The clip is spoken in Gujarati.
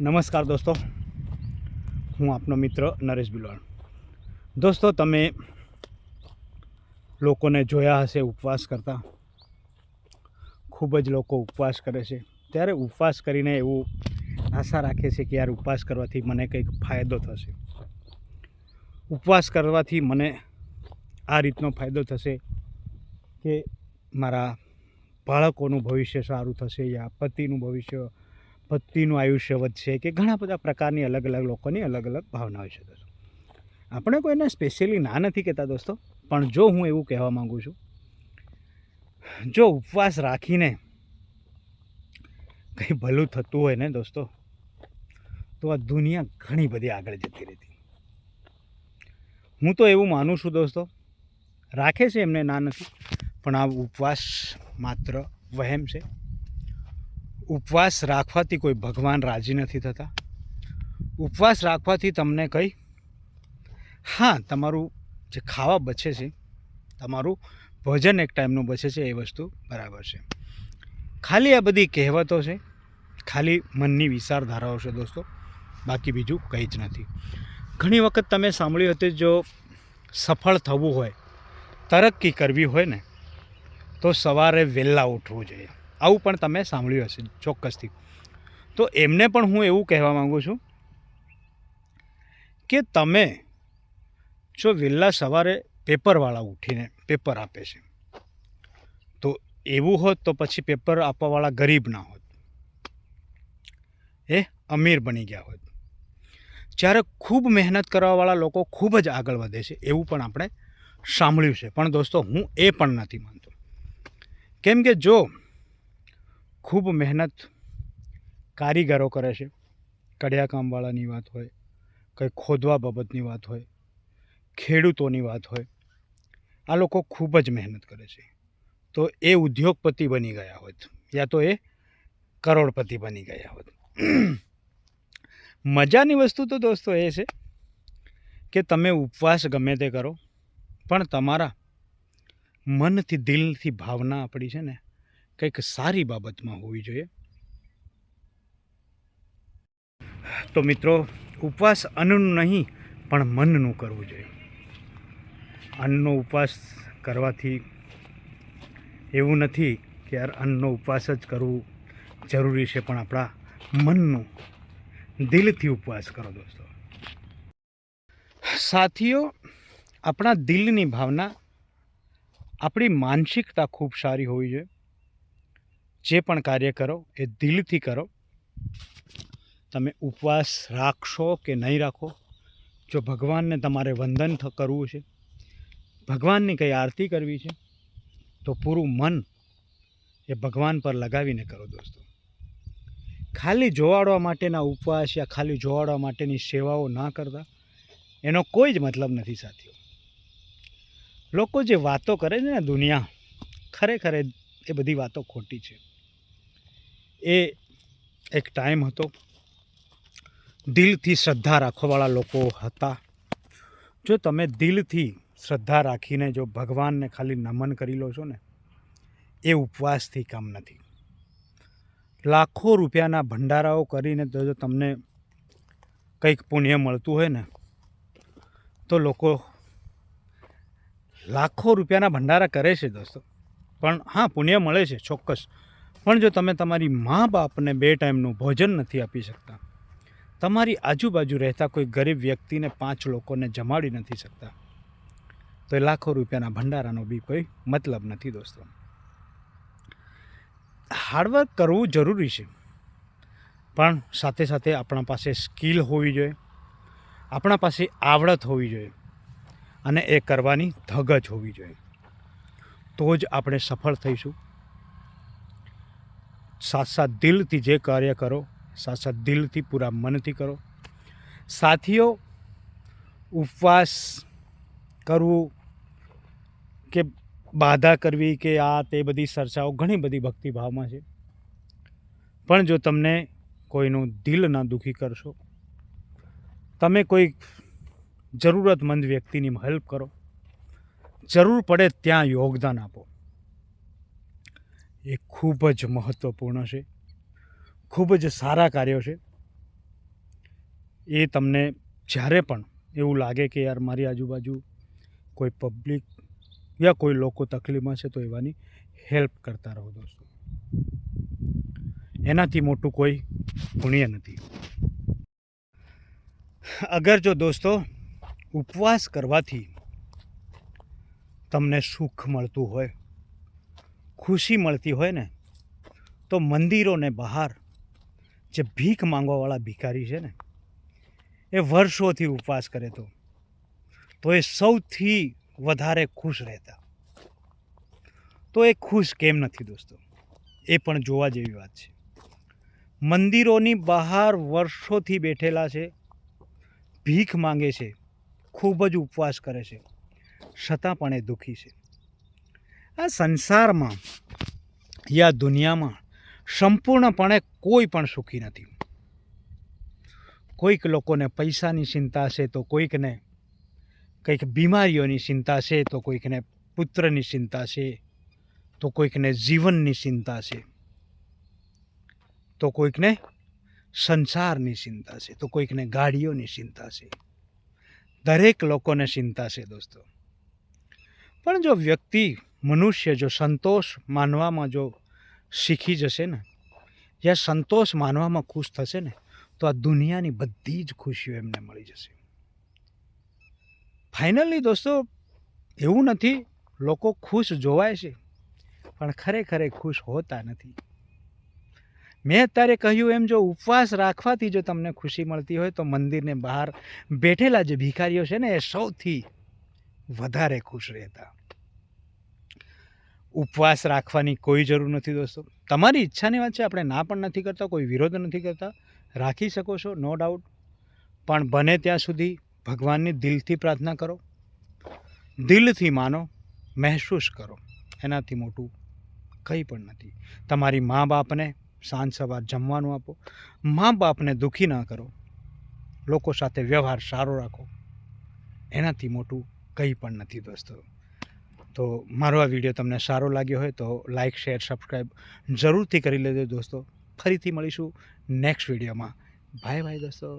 નમસ્કાર દોસ્તો. હું આપનો મિત્ર નરેશ બિલવાણ દોસ્તો, તમે લોકોને જોયા હશે, ઉપવાસ કરતા. ખૂબ જ લોકો ઉપવાસ કરે છે. ત્યારે ઉપવાસ કરીને એવું આશા રાખે છે કે યાર ઉપવાસ કરવાથી મને કંઈક ફાયદો થશે. ઉપવાસ કરવાથી મને આ રીતનો ફાયદો થશે કે મારા બાળકોનું ભવિષ્ય સારું થશે, યા પતિનું ભવિષ્ય પતિનું આયુષ્ય વધશે કે ઘણા બધા પ્રકારની અલગ અલગ લોકોની અલગ અલગ ભાવના હોય છે દોસ્તો. આપણે કોઈને સ્પેશિયલી ના નથી કહેતા દોસ્તો, પણ જો હું એવું કહેવા માગું છું, જો ઉપવાસ રાખીને કંઈ ભલું થતું હોય ને દોસ્તો, તો આ દુનિયા ઘણી બધી આગળ જતી રહેતી. હું તો એવું માનું છું દોસ્તો, રાખે છે એમને ના નથી, પણ આ ઉપવાસ માત્ર વહેમ છે. ઉપવાસ રાખવાથી કોઈ ભગવાન રાજી નથી થતા? ઉપવાસ રાખવાથી તમને કંઈ? હા, તમારું જે ખાવા બચે છે, તમારું ભોજન એક ટાઈમનું બચે છે, એ વસ્તુ બરાબર છે. ખાલી આ બધી કહેવતો છે, ખાલી મનની વિચારધારાઓ છે દોસ્તો, બાકી બીજું કંઈ જ નથી. ઘણી વખત તમે સાંભળ્યું હતું જો સફળ થવું હોય, તરક્કી કરવી હોય ને, તો સવારે વહેલા ઉઠવું જોઈએ. આવું પણ તમે સાંભળ્યું હશે ચોક્કસથી. તો એમને પણ હું એવું કહેવા માગું છું કે તમે જો વહેલા સવારે પેપરવાળા ઉઠીને પેપર આપે છે, તો એવું હોત તો પછી પેપર આપવાવાળા ગરીબ ના હોત. એ અમીર બની ગયા હોત. જ્યારે ખૂબ મહેનત કરવાવાળા લોકો ખૂબ જ આગળ વધે છે, એવું પણ આપણે સાંભળ્યું છે. પણ દોસ્તો, હું એ પણ નથી માનતો. કેમ કે જો ખૂબ મહેનત કારીગરો કરે છે. કડિયા કામવાળાની વાત હોય, કંઈ ખોદવા બાબતની વાત હોય, ખેડૂતોની વાત હોય, આ લોકો ખૂબ જ મહેનત કરે છે. તો એ ઉદ્યોગપતિ બની ગયા હોત, યા તો એ કરોડપતિ બની ગયા હોત. મજાની વસ્તુ તો દોસ્તો એ છે કે તમે ઉપવાસ ગમે તે કરો, પણ તમારા મનથી દિલથી ભાવના આપણી છે ને કંઈક સારી બાબતમાં હોવી જોઈએ? તો મિત્રો, ઉપવાસ અન્નનું નહીં, પણ મનનું કરવું જોઈએ. અન્નનો ઉપવાસ કરવાથી એવું નથી કે યાર, અન્નનો ઉપવાસ જ કરવું જરૂરી છે, પણ આપણા મનનું. દિલથી ઉપવાસ કરો દોસ્તો. સાથીઓ, આપણા દિલની ભાવના આપણી માનસિકતા ખૂબ સારી હોવી જોઈએ. જે પણ કાર્ય કરો, એ દિલથી કરો. તમે ઉપવાસ રાખશો કે નહીં રાખો? જો ભગવાનને તમારે વંદન કરવું છે, ભગવાનની કંઈ આરતી કરવી છે, તો પૂરું મન એ ભગવાન પર લગાવીને કરો દોસ્તો. ખાલી જોવાડવા માટેના ઉપવાસ યા ખાલી જોવાડવા માટેની સેવાઓ ના કરતા, એનો કોઈ જ મતલબ નથી, સાથીઓ. લોકો જે વાતો કરે છે ને દુનિયા, ખરેખર એ બધી વાતો ખોટી છે. એ એક ટાઈમ હતો. દિલથી શ્રદ્ધા રાખવાવાળા લોકો હતા. જો તમે દિલથી શ્રદ્ધા રાખીને જો ભગવાનને ખાલી નમન કરી લો છો ને, એ ઉપવાસથી કામ નથી. લાખો રૂપિયાના ભંડારાઓ કરીને જો તમને કંઈક પુણ્ય મળતું હોય ને, તો લોકો લાખો રૂપિયાના ભંડારા કરે છે દોસ્તો. પણ હા, પુણ્ય મળે છે ચોક્કસ. પણ જો તમે તમારી મા બાપને બે ટાઈમનું ભોજન નથી આપી શકતા, તમારી આજુબાજુ રહેતા કોઈ ગરીબ વ્યક્તિને પાંચ લોકોને જમાડી નથી શકતા, તો એ લાખો રૂપિયાના ભંડારાનો બી કોઈ મતલબ નથી દોસ્તો. હાર્ડવર્ક કરવું જરૂરી છે, પણ સાથે સાથે આપણા પાસે સ્કિલ હોવી જોઈએ, આપણા પાસે આવડત હોવી જોઈએ, અને એ કરવાની ધગજ હોવી જોઈએ. તો જ આપણે સફળ થઈશું. સાથ સાથ દિલથી જે કાર્ય કરો સાથ સાથ દિલથી પૂરા મનથી કરો. સાથીઓ, ઉપવાસ કરવું કે બાધા કરવી કે આ તે બધી ચર્ચાઓ ઘણી બધી ભક્તિભાવમાં છે. પણ જો તમને કોઈનું દિલ ના દુખી કરશો, તમે કોઈ જરૂરતમંદ વ્યક્તિની હેલ્પ કરો જરૂર પડે ત્યાં યોગદાન આપો. એ ખૂબ જ મહત્ત્વપૂર્ણ છે. ખૂબ જ સારા કાર્યો છે. એ તમને જ્યારે પણ એવું લાગે કે યાર મારી આજુબાજુ કોઈ પબ્લિક યા કોઈ લોકો તકલીફમાં છે તો એવાની હેલ્પ કરતા રહો દોસ્તો. એનાથી મોટું કોઈ પુણ્ય નથી. અગર જો દોસ્તો ઉપવાસ કરવાથી તમને સુખ મળતું હોય, ખુશી મળતી હોય ને, તો મંદિરોને બહાર જે ભીખ માંગવાવાળા ભિખારી છે ને, એ વર્ષોથી ઉપવાસ કરે તો તો એ સૌથી વધારે ખુશ રહેતા. તો એ ખુશ કેમ નથી દોસ્તો? એ પણ જોવા જેવી વાત છે. મંદિરોની બહાર વર્ષોથી બેઠેલા છે, ભીખ માંગે છે, ખૂબ જ ઉપવાસ કરે છે. છતાં પણ એ દુઃખી છે. આ સંસારમાં યા દુનિયામાં સંપૂર્ણપણે કોઈ પણ સુખી નથી. કોઈક લોકોને પૈસાની ચિંતા છે તો કોઈકને, કંઈક બીમારીઓની ચિંતા છે તો કોઈકને પુત્રની ચિંતા છે તો કોઈકને જીવનની ચિંતા છે તો કોઈકને સંસારની ચિંતા છે તો કોઈકને ગાડીઓની ચિંતા છે દરેક લોકોને ચિંતા છે દોસ્તો. પણ જો વ્યક્તિ, મનુષ્ય જો સંતોષ માનવામાં જો શીખી જશે ને, યા સંતોષ માનવામાં ખુશ થશે ને, તો આ દુનિયાની બધી જ ખુશીઓ એમને મળી જશે. ફાઇનલી દોસ્તો, એવું નથી, લોકો ખુશ જોવાય છે, પણ ખરેખર ખુશ હોતા નથી. મેં અત્યારે કહ્યું એમ, જો ઉપવાસ રાખવાથી જો તમને ખુશી મળતી હોય, તો મંદિરને બહાર બેઠેલા જે ભિખારીઓ છે ને, એ સૌથી વધારે ખુશ રહેતા. ઉપવાસ રાખવાની કોઈ જરૂર નથી દોસ્તો. તમારી ઈચ્છાની વાત છે, આપણે ના પણ નથી કરતા, કોઈ વિરોધ નથી કરતા. રાખી શકો છો નો ડાઉટ પણ બને ત્યાં સુધી ભગવાનની દિલથી પ્રાર્થના કરો. દિલથી માનો, મહેસૂસ કરો. એનાથી મોટું કંઈ પણ નથી. તમારી મા બાપને સાંજ સવાર જમવાનું આપો. મા બાપને દુઃખી ના કરો. લોકો સાથે વ્યવહાર સારો રાખો. એનાથી મોટું કંઈ પણ નથી દોસ્તો. તો મારો આ વીડિયો તમને સારો લાગ્યો હોય તો લાઇક શેર, સબસ્ક્રાઈબ જરૂરથી કરી લેજો દોસ્તો. ફરીથી મળીશું નેક્સ્ટ વિડીયોમાં. બાય બાય દોસ્તો.